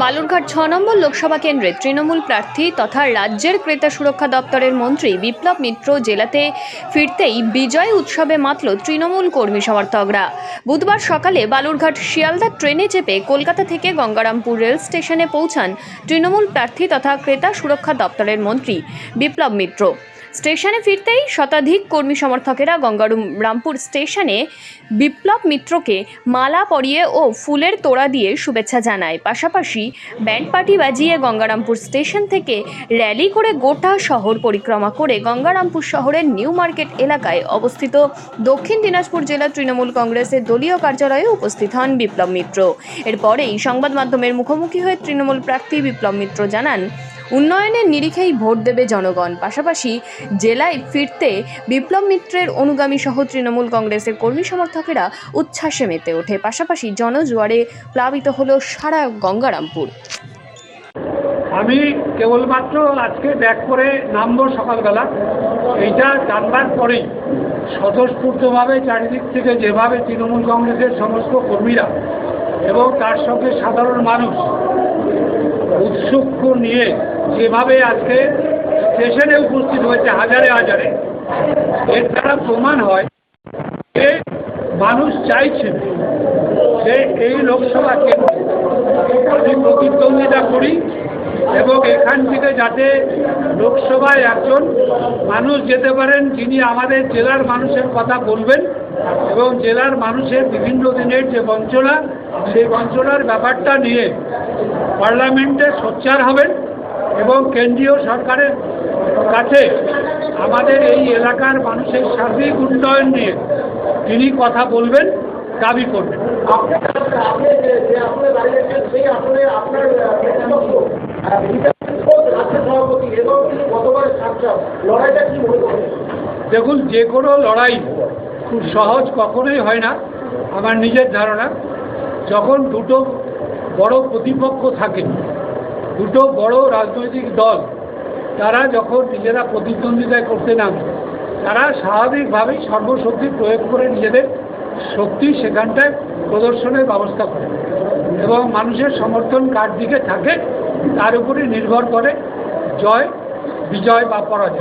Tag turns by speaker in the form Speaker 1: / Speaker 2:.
Speaker 1: বালুরঘাট ছ নম্বর লোকসভা কেন্দ্রে তৃণমূল প্রার্থী তথা রাজ্যের ক্রেতা সুরক্ষা দপ্তরের মন্ত্রী বিপ্লব মিত্র জেলাতে ফিরতেই বিজয় উৎসবে মাতল তৃণমূল কর্মী সমর্থকরা। বুধবার সকালে বালুরঘাট শিয়ালদা ট্রেনে চেপে কলকাতা থেকে গঙ্গারামপুর রেল স্টেশনে পৌঁছান তৃণমূল প্রার্থী তথা ক্রেতা সুরক্ষা দপ্তরের মন্ত্রী বিপ্লব মিত্র। স্টেশনে ফিরতেই শতাধিক কর্মী সমর্থকেরা গঙ্গারু রামপুর স্টেশনে বিপ্লব মিত্রকে মালা পরিয়ে ও ফুলের তোড়া দিয়ে শুভেচ্ছা জানায়। পাশাপাশি ব্যান্ড পার্টি বাজিয়ে গঙ্গারামপুর স্টেশন থেকে র্যালি করে গোটা শহর পরিক্রমা করে গঙ্গারামপুর শহরের নিউ মার্কেট এলাকায় অবস্থিত দক্ষিণ দিনাজপুর জেলা তৃণমূল কংগ্রেসের দলীয় কার্যালয়ে উপস্থিত হন বিপ্লব মিত্র। এরপরেই সংবাদ মাধ্যমের মুখোমুখি হয়ে তৃণমূল প্রার্থী বিপ্লব মিত্র জানান উন্নয়নের নিরিখেই ভোট দেবে জনগণ। পাশাপাশি জেলায় ফিরতে বিপ্লব মিত্রের অনুগামী সহ তৃণমূল কংগ্রেসের কর্মী সমর্থকেরা উচ্ছ্বাসে মেতে ওঠে। পাশাপাশি জনজোয়ারে প্লাবিত হলো সারা গঙ্গারামপুর।
Speaker 2: আমি কেবলমাত্র আজকে ব্যাক করে নামবো সকালবেলা। এইটা জানবার পরেই স্বতঃস্ফূর্তভাবে চারিদিক থেকে যেভাবে তৃণমূল কংগ্রেসের সমস্ত কর্মীরা এবং তার সঙ্গে সাধারণ মানুষ উৎসুক নিয়ে যেভাবে আজকে স্টেশনে উপস্থিত হয়েছে হাজারে হাজারে, এর দ্বারা প্রমাণ হয় যে মানুষ চাইছেন যে এই লোকসভা কেন্দ্রে আমি প্রতিদ্বন্দ্বিতা করি এবং এখান থেকে যাতে লোকসভায় একজন মানুষ যেতে পারেন যিনি আমাদের জেলার মানুষের কথা বলবেন এবং জেলার মানুষের বিভিন্ন দিনের যে বঞ্চনা সেই বঞ্চনার ব্যাপারটা নিয়ে পার্লামেন্টে সোচ্চার হবেন এবং কেন্দ্রীয় সরকারের কাছে আমাদের এই এলাকার মানুষের সার্বিক উন্নয়ন নিয়ে তিনি কথা বলবেন, দাবি করবেন। দেখুন, যে কোনো লড়াই খুব সহজ কখনোই হয় না, আমার নিজের ধারণা। যখন দুটো বড় প্রতিপক্ষ থাকে, দুটো বড় রাজনৈতিক দল, তারা যখন নিজেরা প্রতিদ্বন্দ্বিতায় করতে নামে, তারা স্বাভাবিকভাবেই সর্বশক্তি প্রয়োগ করে নিজেদের শক্তি সেখানটায় প্রদর্শনের ব্যবস্থা করে এবং মানুষের সমর্থন কার দিকে থাকে, তার উপরে নির্ভর করে জয়, বিজয় বা পরাজয়।